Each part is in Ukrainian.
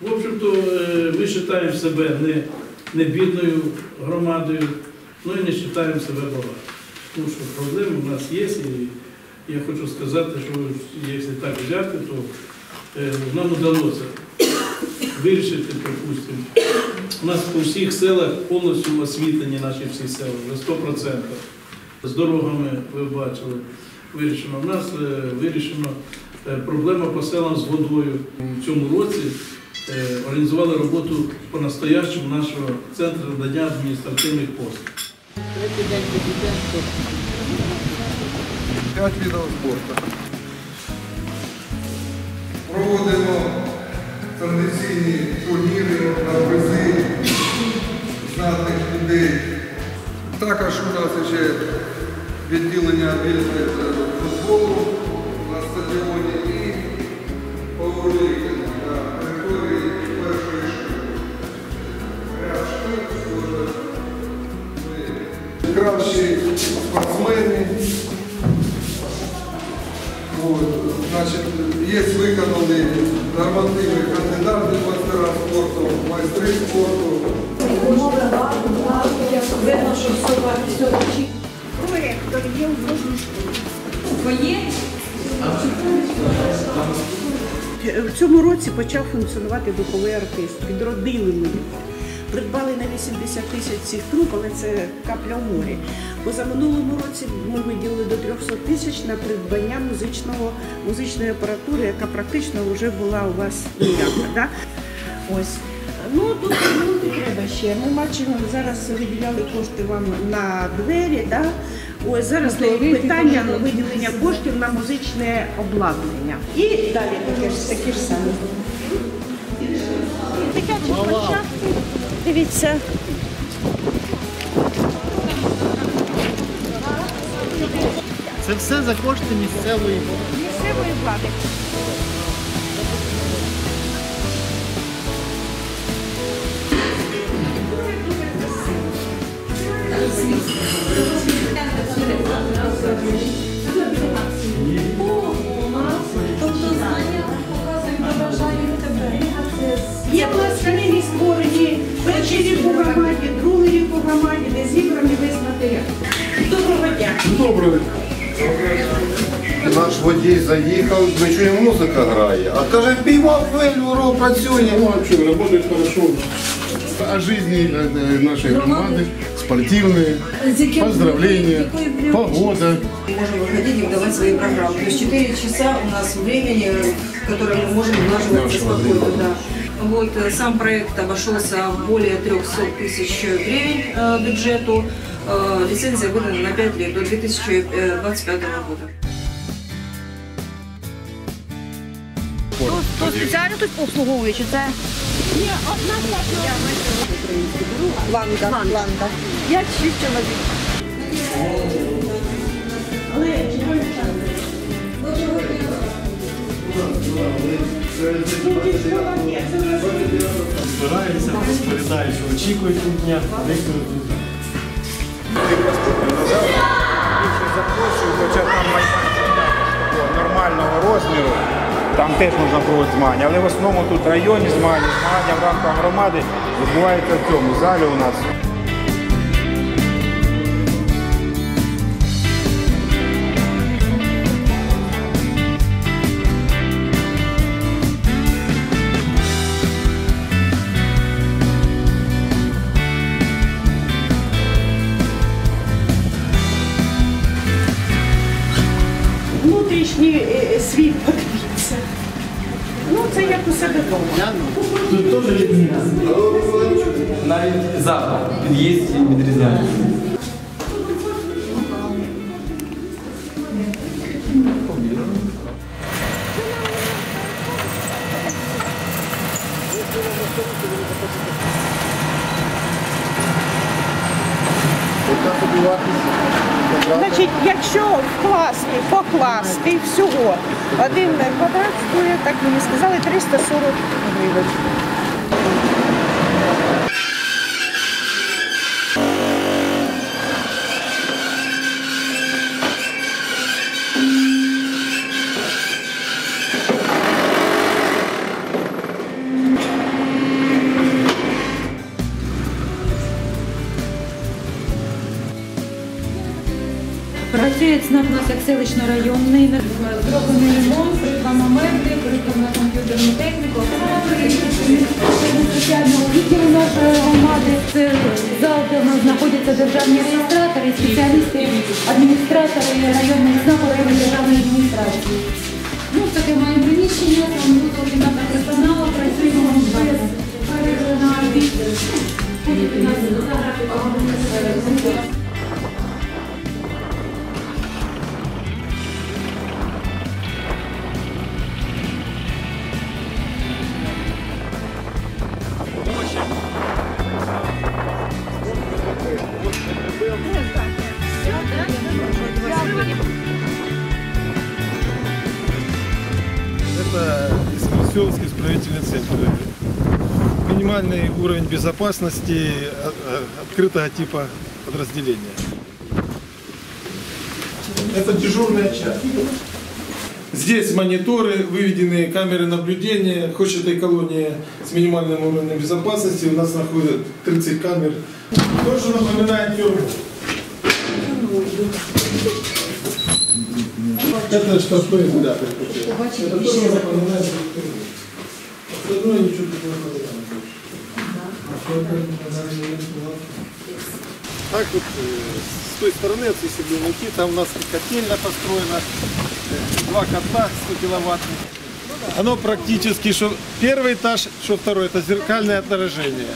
В общем-то, е, ми вважаємо себе не, не бідною громадою, ну і не вважаємо себе багатою. Тому що проблеми в нас є, і я хочу сказати, що якщо так взяти, то е, нам вдалося вирішити, припустимо. У нас по всіх селах повністю освітлені наші всі села, вже 100%. З дорогами ви бачили, вирішено. У нас е, вирішено проблема по селам з водою. У цьому році організували роботу по-настоящему нашого центру надання адміністративних послуг. П'ять видів спорту. Проводимо традиційні турніри на призи знатних людей. Також у нас ще відділення вільне футболу на стадіоні і пауерліфтингу кращі спортсмени. От, значить, є виконані нормативи кандидати в мастера спорту, майстри спорту. Видно, що все все. Проєктор є кожну школу. Твоє? В цьому році почав функціонувати духовий оркестр. Відродили ми його. Придбали на 80 тисяч цих труб, але це капля в морі. Позаминулому році ми виділили до 300 тисяч на придбання музичного, музичної апаратури, яка практично вже була у вас ніяка. Да? Ось. Ну тут ну, треба ще. Ми бачимо, зараз виділяли кошти вам на двері. Да? Ось зараз питання виділення коштів на музичне обладнання. І далі таке ж такі ж самі. Дивіться. Це все за кошти місцевої. Місцевої влади. Є Добре. Наш водій заїхав, ми чуємо, музика грає. А каже, піймав хвилю, ро, працює. Ну, вообще работает хорошо. О жизни э, э, нашей громады, спортивные, поздравления, погода. можем выходить и выдавать свои программы. То есть 4 часа у нас времени, которое мы можем влаживать спокойно. Да. Вот, э, сам проект обошелся в более 300 тысяч гривен э, бюджету. Э, Лицензия выдана на 5 лет, до 2025 года. То спеціально тут обслуговує, чи це? Ланка. Ланка. Я шість чоловік. Збираються, розповідають, що очікують від дня, деколи тут. Запрошую, хоча там майданчик нормального розміру. Там теж можна проводити змагання, але в основному тут районні змагання, змагання в рамках громади відбуваються в цьому залі у нас. Внутрішній е, світ подивіться. Ну, це як у себе вдома. Тут теж. Навіть запах, під'їзд відрізняється. Собі вартість? Значить, якщо вкласти, покласти всього, один квадрат стоїть, так мені сказали, 340 гривень. Як селищно-районний, зроблений ремонт, меблі, придбано комп'ютерну техніку, спеціального відділу нашої громади. Це зал, де у нас знаходяться державні реєстратори, спеціалісти, адміністратори районних ЦНАПу державної адміністрації. Ну, таке має приміщення, там ну, кімната персоналу, працюємо без перерви на обід. Минимальный уровень безопасности э, э, открытого типа подразделения. Это дежурная часть. Здесь мониторы, выведенные камеры наблюдения. Хоть этой колонии с минимальным уровнем безопасности, у нас находят 30 камер. Тоже напоминает тюрьму. Это штрафной да, Это тоже напоминает тюрьму. Остальное ничего не напоминает. Так вот, э, с той стороны, от Сибирники, там у нас котельная построена, э, два котла 100 киловаттных. Оно практически, что первый этаж, что второй, это зеркальное отражение.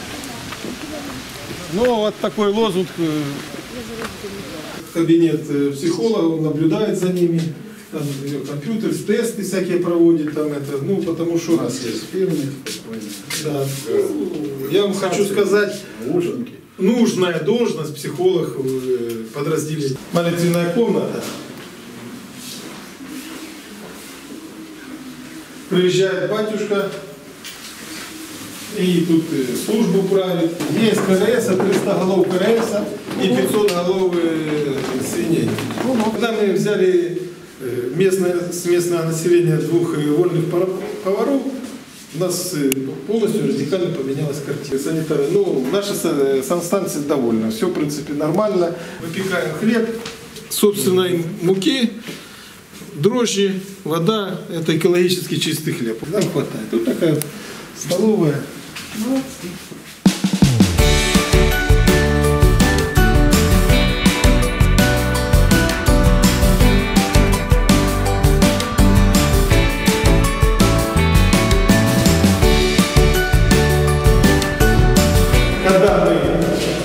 Ну, вот такой лозунг, э, кабинет психолога, он наблюдает за ними, там ее компьютер, тесты всякие проводит, там это, ну, потому что... У нас есть фирмы, да. Ну, Я вам хочу сказать, нужная должность психолог в подразделении. Молитвенная комната. Приезжает батюшка, и тут э, службу правит. Есть КРС, 300 голов КРС и 500 голов э, свиней. Когда мы взяли э, местное, с местного населения двух э, вольных поваров, у нас э, полностью радикально поменялась картина. Санитары, ну, наша са- санстанция довольна. Все, в принципе, нормально. Выпекаем хлеб собственной муки, дрожжи, вода. Это экологически чистый хлеб. Нам хватает. Тут такая столовая. Когда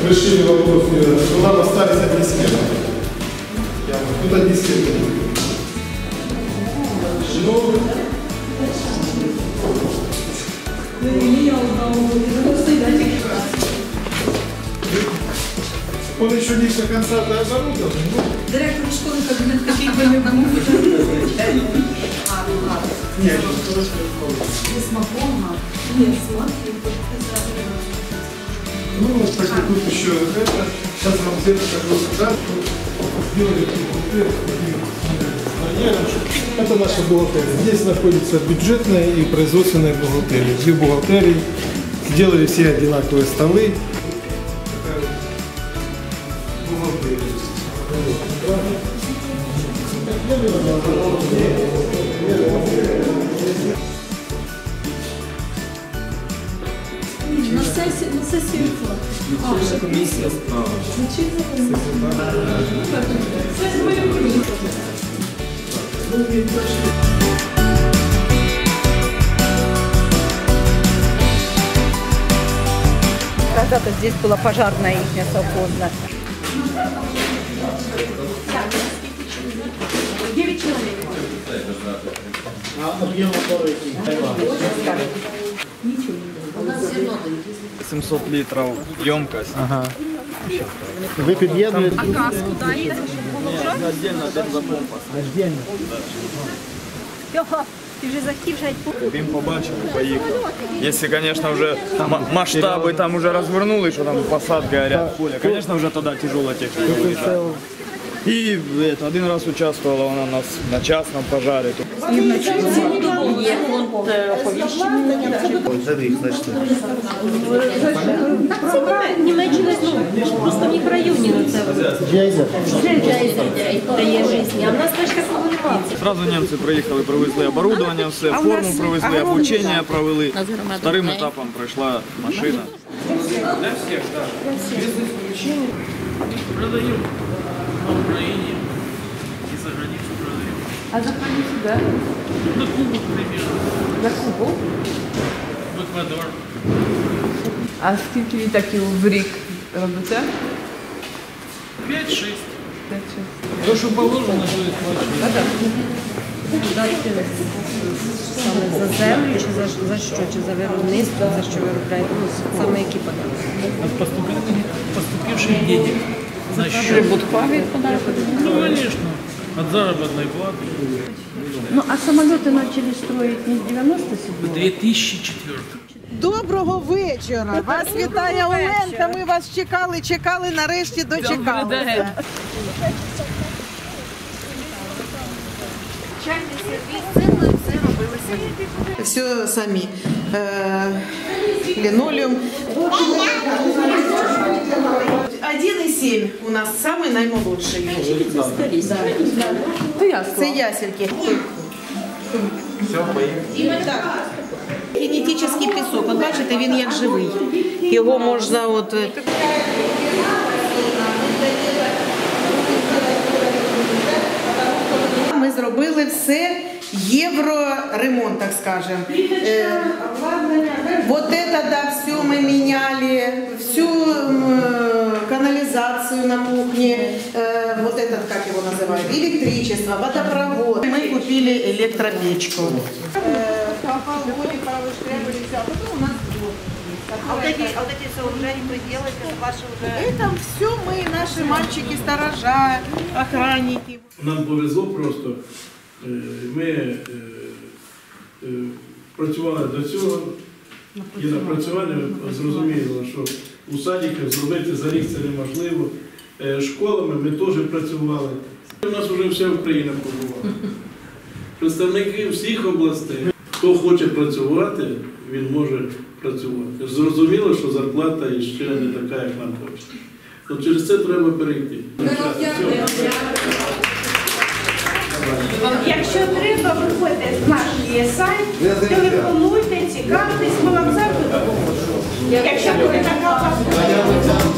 решили вопрос, э, что нам остались одни стены. Я говорю, тут одни стены. Ну, Он еще не до конца оборудован. ну, Директор школи кабінет такий би не був. Нет, Ні, смаком, ні, смак. ну, вот вот тут еще это. Сейчас вам где-то покажу сюда. Сделали. Это наша бухгалтерия. Здесь находится бюджетная и производственная бухгалтерия. Две бухгалтерии. Сделали все одинаковые столы. Такая вот бухгалтерия. На сесії, на сесії А, комісія справа. Це моє Когда-то здесь была пожарная их совхозная. Девять человек. А объем моторы 700 литров емкость. Ага. Ви під'єднуєте? А газ куда їде? Отдельно бензопомпа. Отдельно. Його, ти вже захотів жать Він побачив і поїхав. Якщо, звісно, вже ма- масштаби там уже розвернули, що там посадки горять, поля, звісно, вже тоді тяжела техніка виїжджає. И это, один раз участвовала она у нас на частном пожаре. Є фонд оповіщення. Німеччина знову просто в них районі на це. Джейзер. Джейзер дає життя. А в нас теж такого немає. Сразу немцы приїхали, привезли оборудование, все, А у форму нас привезли, огромний обучение провели. Нас громада Вторым знає. этапом пройшла машина. Для всех, да. Без исключения. Продаем на Украине и за границу продаем. А за границю, да? На Кубу, к примеру. За Кубу? В Эквадор. А скільки літаків в рік робите? 5-6. То, что положено, то и плачу. Саме за землю, чи за, за що? Чи за виробництво, за що виробляєте? Ну, саме які податки? От поступивших, поступивших денег на счет. Ну, конечно. От заработной платы. Ну, а самоліти почали строїти не з 97-го? 2004. Доброго вечора! Вас вітає Оленка. Ми вас чекали, чекали, нарешті дочекалися. Чайний сервіс, це ми все робили самі. Все самі. Е, лінолеум. 1,7 у нас самий наймолодший. Це ясельки. Так. Генетичний пісок. От бачите, він як живий. Його можна от. е, Ми зробили все євроремонт, так скажем. Е, Вот это, да, все мы меняли, на кухне, э, вот этот, как его называют, электричество, водопровод. Мы купили электропечку. А вот эти, а вот эти сооружения вы делаете, это ваши уже... Это все мы, наши мальчики, сторожа, охранники. Нам повезло просто. Е, Ми е, е, працювали до цього і напрацювання зрозуміло, що у садиках зробити за рік це неможливо. Е, Школами ми теж працювали. У нас вже вся Україна побувала. Представники всіх областей. Хто хоче працювати, він може працювати. Зрозуміло, що зарплата ще не така, як нам хочеться. От через це треба перейти. Якщо треба, виходьте з наш є сайт, телефонуйте, цікавтесь, ми вам завжди допоможемо. Якщо буде така у вас